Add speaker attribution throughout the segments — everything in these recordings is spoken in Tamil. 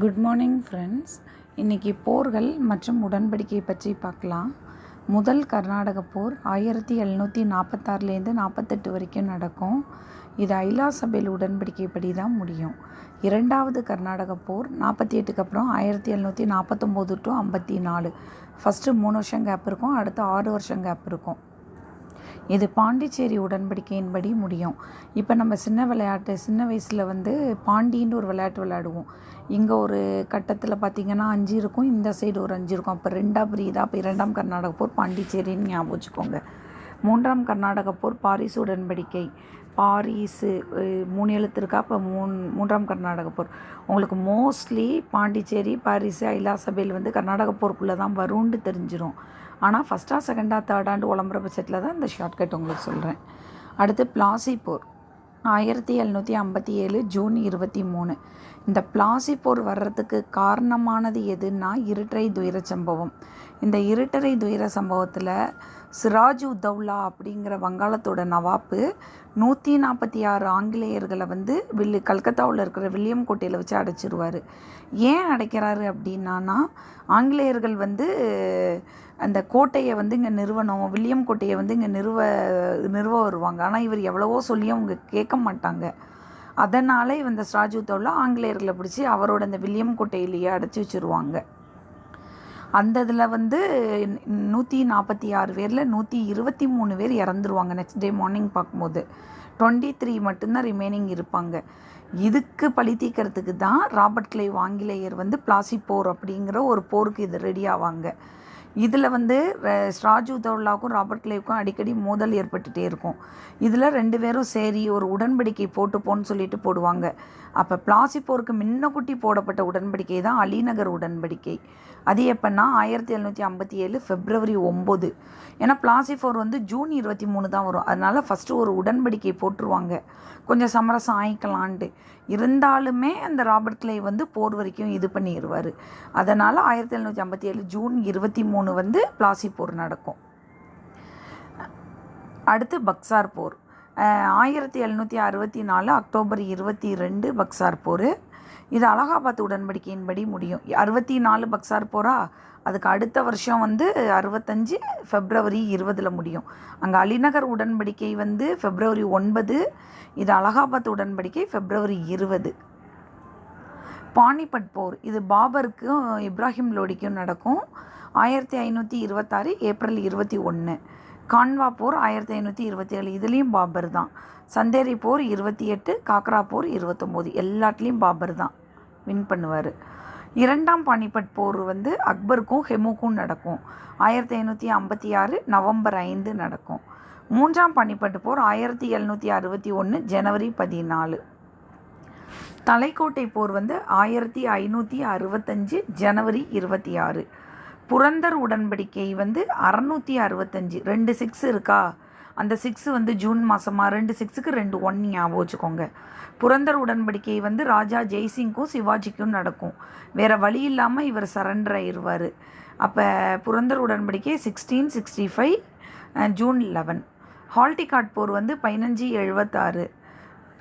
Speaker 1: Good morning friends. இன்றைக்கி போர்கள் மற்றும் உடன்படிக்கை பற்றி பார்க்கலாம். முதல் கர்நாடக போர் ஆயிரத்தி எழுநூற்றி நாற்பத்தாறுலேருந்து நாற்பத்தெட்டு வரைக்கும் நடக்கும். இது ஐலா சபையில் உடன்படிக்கைப்படி தான் முடியும். இரண்டாவது கர்நாடக போர் நாற்பத்தி எட்டுக்கு அப்புறம் ஆயிரத்தி எழுநூற்றி நாற்பத்தொம்போது டு ஐம்பத்தி நாலு. ஃபஸ்ட்டு மூணு வருஷம் கேப் இருக்கும் அடுத்து ஆறு வருஷம் கேப் இருக்கும். இது பாண்டிச்சேரி உடன்படிக்கையின்படி முடியும். இப்போ நம்ம சின்ன விளையாட்டு சின்ன வயசில் வந்து பாண்டின்னு ஒரு விளையாட்டு விளையாடுவோம். இங்கே ஒரு கட்டத்தில் பார்த்திங்கன்னா அஞ்சு இருக்கும் இந்த சைடு ஒரு அஞ்சு இருக்கும். அப்போ ரெண்டாக பிரியுதா? அப்போ இரண்டாம் கர்நாடக போர் பாண்டிச்சேரின்னு ஞாபகம் வச்சுக்கோங்க. மூன்றாம் கர்நாடக போர் பாரிஸ் உடன்படிக்கை. பாரிஸு மூணு எழுத்து இருக்கா அப்போ மூணு மூன்றாம் கர்நாடக போர். உங்களுக்கு மோஸ்ட்லி பாண்டிச்சேரி பாரிஸு ஐலாசபேல் வந்து கர்நாடக போருக்குள்ளே தான் வரும்னு தெரிஞ்சிடும் ஆனால் ஃபஸ்ட்டாக செகண்டாக தேர்டாண்டு விளம்பர பட்சத்தில் தான் இந்த ஷார்ட்கட் உங்களுக்கு சொல்கிறேன் அடுத்து பிளாசி போர். ஆயிரத்தி எழுநூற்றி ஐம்பத்தி ஏழு ஜூன் இருபத்தி மூணு. இந்த பிளாசி போர் வர்றதுக்கு காரணமானது எதுன்னா இருட்டரை துயர சம்பவம். இந்த இருட்டரை துயர சம்பவத்தில் சிராஜ் உத்தவ்லா அப்படிங்கிற வங்காளத்தோட நவாப்பு நூற்றி நாற்பத்தி ஆறு ஆங்கிலேயர்களை வந்து வில்லு கல்கத்தாவில் இருக்கிற வில்லியம் கோட்டையில் வச்சு அடைச்சிருவார். ஏன் அடைக்கிறாரு அப்படின்னா ஆங்கிலேயர்கள் வந்து அந்த கோட்டையை வந்து இங்கே நிறுவனம் வில்லியம் கோட்டையை வந்து இங்கே நிறுவ நிறுவ வருவாங்க. ஆனால் இவர் எவ்வளவோ சொல்லியும் அவங்க கேட்க மாட்டாங்க. அதனால் இந்த ஸ்ராஜ் உத்தவ்லா ஆங்கிலேயர்களை பிடிச்சி அவரோட அந்த வில்லியம் கோட்டையிலேயே அடைச்சி வச்சுருவாங்க. அந்த இதில் வந்து நூற்றி நாற்பத்தி ஆறு பேரில் நூற்றி இருபத்தி மூணு பேர் இறந்துருவாங்க நெக்ஸ்ட் டே மார்னிங் பார்க்கும்போது. டுவெண்ட்டி த்ரீ மட்டும்தான் ரிமைனிங் இருப்பாங்க. இதுக்கு பழி தீக்கிறதுக்கு தான் ராபர்ட் கிளை ஆங்கிலேயர் வந்து பிளாசி போர் அப்படிங்கிற ஒரு போருக்கு இது ரெடி ஆவாங்க. இதில் வந்து ராஜீவ் தௌல்லாவுக்கும் ராபர்ட் கிளேவுக்கும் அடிக்கடி மோதல் ஏற்பட்டுகிட்டே இருக்கும். இதில் ரெண்டு பேரும் சரி ஒரு உடன்படிக்கை போட்டுப்போன்னு சொல்லிட்டு போடுவாங்க. அப்போ பிளாசி போருக்கு முன்னக்குட்டி போடப்பட்ட உடன்படிக்கை தான் அலிநகர் உடன்படிக்கை. அது எப்போன்னா ஆயிரத்தி எழுநூற்றி ஐம்பத்தி ஏழு ஃபெப்ரவரி ஒம்பது. ஏன்னா பிளாசி ஃபோர் வந்து ஜூன் இருபத்தி மூணு தான் வரும். அதனால் ஃபஸ்ட்டு ஒரு உடன்படிக்கை போட்டுருவாங்க. கொஞ்சம் சமரசம் ஆயிக்கலான்ட்டு. இருந்தாலுமே அந்த ராபர்ட் கிளை வந்து போர் வரைக்கும் இது பண்ணிடுவார் அதனால் ஆயிரத்தி எழுநூற்றி ஐம்பத்தி ஏழு ஜூன் இருபத்தி மூணு மூணு வந்து பிளாசி போர் நடக்கும். அடுத்து பக்சார் போர். ஆயிரத்தி எழுநூற்றி அறுபத்தி நாலு அக்டோபர் இருபத்தி ரெண்டு பக்சார் போர். இது அலகாபாத் உடன்படிக்கையின்படி முடியும். அறுபத்தி நாலு பக்சார் போரா? அதுக்கு அடுத்த வருஷம் வந்து அறுபத்தஞ்சு ஃபெப்ரவரி இருபதில் முடியும். அங்கே அலிநகர் உடன்படிக்கை வந்து ஃபெப்ரவரி ஒன்பது இது அலகாபாத் உடன்படிக்கை ஃபெப்ரவரி இருபது. பானிபட் போர். இது பாபருக்கும் இப்ராஹிம் லோடிக்கும் நடக்கும். ஆயிரத்தி ஐநூற்றி இருபத்தாறு ஏப்ரல் இருபத்தி ஒன்று கான்வா போர் ஆயிரத்தி ஐநூற்றி இருபத்தி ஏழு இதுலேயும் பாபர் தான். சந்தேரி போர் இருபத்தி எட்டு காக்ரா போர் இருபத்தொம்போது. எல்லாத்துலேயும் பாபர் தான். வின் பண்ணுவார். இரண்டாம் பானிபட் போர் வந்து அக்பருக்கும் ஹெமுக்கும் நடக்கும். ஆயிரத்தி ஐநூற்றி ஐம்பத்தி ஆறு நவம்பர் ஐந்து நடக்கும். மூன்றாம் பானிபட் போர் ஆயிரத்தி எழுநூற்றி அறுபத்தி ஒன்று ஜனவரி பதினாலு. தலைக்கோட்டை போர் வந்து ஆயிரத்தி ஐநூற்றி அறுபத்தஞ்சு ஜனவரி இருபத்தி ஆறு. புரந்தர் உடன்படிக்கை வந்து அறநூற்றி அறுபத்தஞ்சு. ரெண்டு சிக்ஸ் இருக்கா? அந்த சிக்ஸு வந்து ஜூன் மாதமாக ரெண்டு சிக்ஸுக்கு ரெண்டு ஒன் ஞாபகம் வச்சுக்கோங்க. புரந்தர் உடன்படிக்கை வந்து ராஜா ஜெய்சிங்க்கும் சிவாஜிக்கும் நடக்கும். வேறு வழி இல்லாமல் இவர் சரண்டர் ஆயிடுவார் அப்போ புரந்தர் உடன்படிக்கை sixteen sixty five June eleven Haldighat போர் வந்து பதினஞ்சு எழுபத்தாறு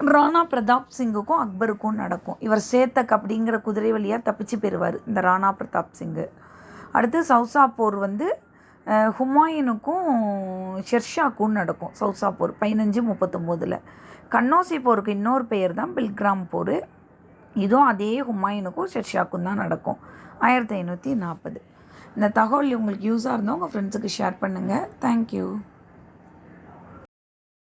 Speaker 1: ராணா பிரதாப் சிங்குக்கும் அக்பருக்கும் நடக்கும். இவர் சேத்தக் அப்படிங்கிற குதிரை வழியாக தப்பிச்சு பெறுவார் இந்த ராணா பிரதாப் சிங்கு. அடுத்து சவுசா போர் வந்து ஹுமாயூனுக்கும் ஷெர்ஷாக்கும் நடக்கும் சவுசா போர் பதினஞ்சு முப்பத்தொம்போதில். கண்ணோசி போருக்கு இன்னொரு பெயர் தான் பில்கிராம் போர். இதுவும் அதே ஹுமாயூனுக்கும் ஷெர்ஷாக்கும் தான் நடக்கும். ஆயிரத்தி ஐநூற்றி நாற்பது இந்த தகவல் உங்களுக்கு யூஸாக இருந்தால் உங்கள் ஃப்ரெண்ட்ஸுக்கு ஷேர் பண்ணுங்கள் தேங்க்யூ